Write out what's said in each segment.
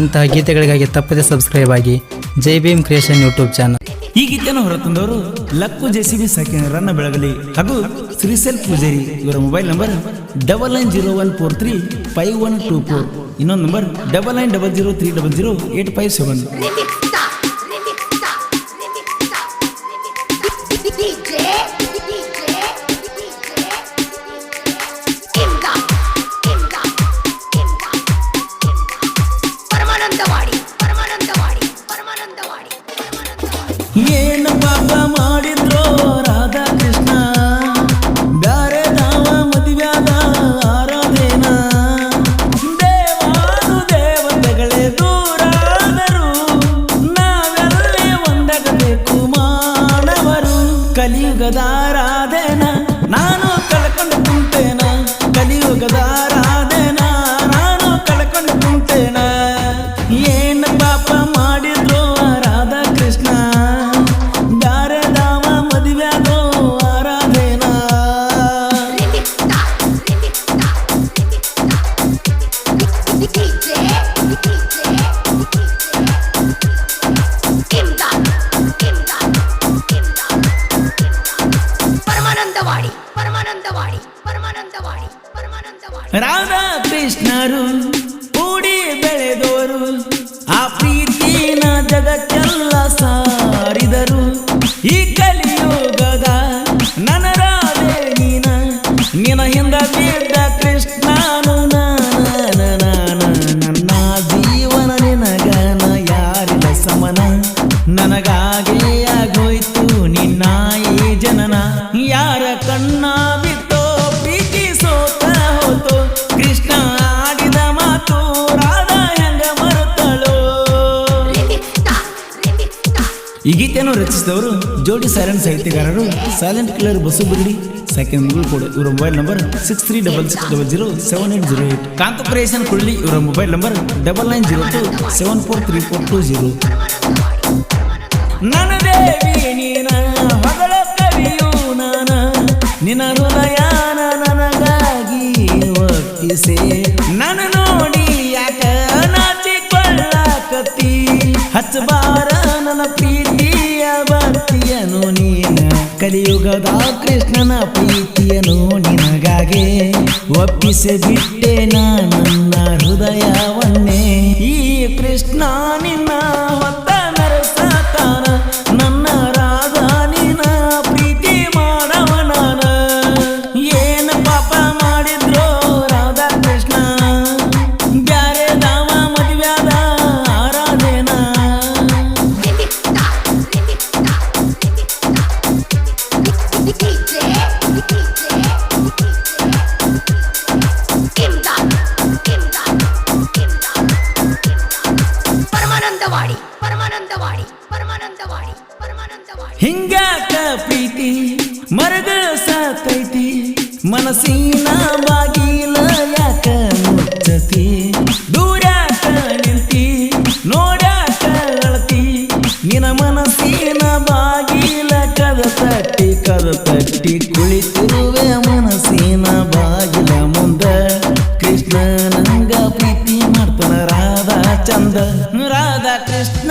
ಇಂತಹ ಗೀತೆಗಳಿಗಾಗಿ ತಪ್ಪದೆ ಸಬ್ಸ್ಕ್ರೈಬ್ ಆಗಿ Jai Bhim creation YouTube channel ಈ ಗೀತೆಯನ್ನು ಹೊರತಂದವರು ಲಕ್ಕು ಜೆಸಿಬಿ ಸಾಕಿನ ರನ್ನ ಬೆಳಗಲಿ ಹಾಗೂ ಶ್ರೀಸೆಲ್ ಪೂಜೇರಿ ಇವರ mobile number double nine zero one four three five one two four ಇನ್ನೊಂದು number double nine double zero three double zero eight five seven ಕಲಿಯುಗದ ಪರಮಾನಂದವಾಡಿ ಪರಮಾನಂದವಾಡಿ ಪರಮಾನಂದವಾಡಿ ರಾಧಾ ಕೃಷ್ಣರು ಕೂಡಿ ಬೆಳೆದವರು, ಆ ಪ್ರೀತಿನ ಜಗಕ್ಕೆಲ್ಲ ಸಾರಿದರು. ಈ ಕಲಿಯುಗದ ನನ್ನ ರಾಧೆ ನೀನ ನಿನ ಹಿಂದ ಬಿದ್ದ ಕೃಷ್ಣನು ನಾನ ನನ್ನ ಜೀವನ ನಿನಗನ ಯಾರಿಲ್ಲ ಸಮನ. ನನಗಾಗೆ ಈ ಗೀತೆಯನ್ನು ರಚಿಸಿದವರು ಜೋಡಿ silent ಸಾಹಿತ್ಯಗಾರರು silent killer Basu Birudi second Mugalkhod ಇವರ mobile number six three double six double zero seven eight zero eight ಕಾಂತಪುರೇಶನ್ Kulli ಇವರ mobile number double nine zero two seven four three four two zero ನನ್ನ ದೇವಿ, ನೀನ ಹೊಗಳ ಕವಿಯು ನಾನ. ನಿನ್ನ ನನಗಾಗಿ ನನ್ನ ನೋಡಿ ನನ್ನ ಕಲಿಯುಗದ ಕೃಷ್ಣನ ಪ್ರೀತಿಯನು ನಿನಗಾಗೆ ಒಪ್ಪಿಸಿ ಬಿಟ್ಟೆ ನನ್ನ ಹೃದಯವನ್ನೇ. ಈ ಕೃಷ್ಣ ನಿನ್ನ ಮರಗ ಸಾತೈತಿ, ಮನಸ್ಸಿನ ಬಾಗಿಲ ಯಾಕ ಮುಚ್ಚತಿ? ದೂರ ನಿಂತಿ ನೋಡ ನಿನ ಮನಸ್ಸಿನ ಬಾಗಿಲ ಕದ ತಟ್ಟಿ ಕದ ತಟ್ಟಿ ಕುಳಿತಿರುವೆ ಮನಸ್ಸಿನ ಬಾಗಿಲ ಮುಂದ. ಕೃಷ್ಣ ನಂಗ ಪ್ರೀತಿ ಮಾಡ್ತಾನ ರಾಧಾ ಚಂದ ರಾಧಾ ಕೃಷ್ಣ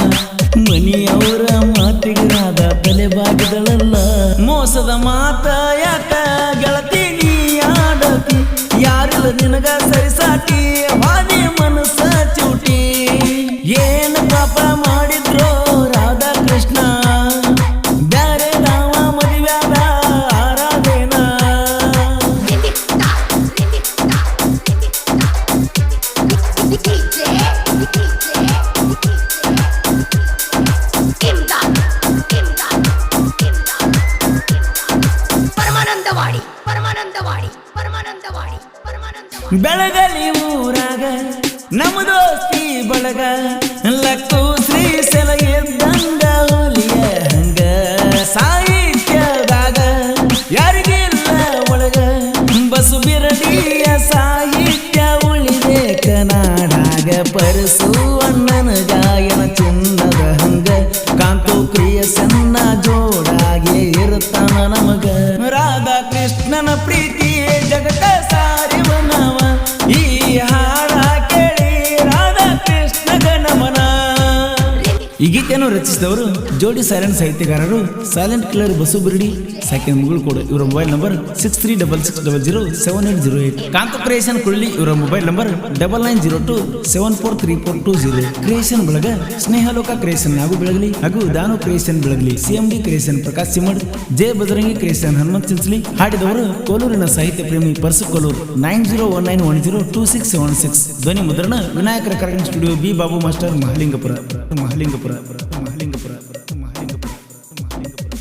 ಮನಿಯವರ ಮಾತಿಗೆ ರಾಧಾ ತಲೆ ಬಾಗಿದಳಲ್ಲ. ಮೋಸದ ಮಾತ ಯಾಕ ಗೆಳತಿ ನೀ ಆಡತಿ? ಯಾರಿಲ್ಲ ನಿನಗ ಸರಿಸಾಟಿ ಬೆಳಗಲಿ ಊರಾಗ, ನಮ್ಮ ದೋಸ್ತಿ ಬಳಗ, ಲಕ್ಕೂ ಶ್ರೀ ಸಲಹೆ ಬಂದ ಹೋಲಿಯ ಹಂಗ. ಸಾಹಿತ್ಯದಾಗ ಯಾರಿಗಿಲ್ಲ ಒಳಗ, ಬಸು ಬಿರಡಿಯ ಸಾಹಿತ್ಯ ಉಳಿದೆ ಕನಾಡಾಗ ಪರಸು ಅಣ್ಣನ ಗಾಯನ ಚಿನ್ನದ ಹಂಗ, ಕಾಂತು ಕ್ರಿಯ ಸಣ್ಣ ಜೋ ಜೋಡಾಗೆ ಇರುತ್ತಾನ ನಮಗ. ರಾಧಾ ಕೃಷ್ಣನ ಪ್ರೀತಿಯೇ ಈ ಗೀತೆಯನ್ನು ರಚಿಸಿದವರು ಜೋಡಿ silent ಸಾಹಿತ್ಯಗಾರರು silent killer Basu Birdi second Mugalkhod. ಇವರ mobile number six three double six double zero seven eight zero eight Kanta creation Kulli ಇವರ mobile number double nine zero two seven four three four two zero creation Belaga Snehaloka creation ಹಾಗೂ ಬೆಳಗಲಿ, ಹಾಗೂ Danu creation Belagali. CM D creation Prakash Simad J Badarangi creation Hanumant Chinchali. ಹಾಡಿದವರು ಕೋಲೂರಿನ ಸಾಹಿತ್ಯ ಪ್ರೇಮಿ Parsu Kolur. Nine zero one nine one zero two six seven six ಧ್ವನಿ ಮುದ್ರಣ, ವಿನಾಯಕರ Karagan studio B Babu master Mahalingapur. Mahalingapur. ಪುರ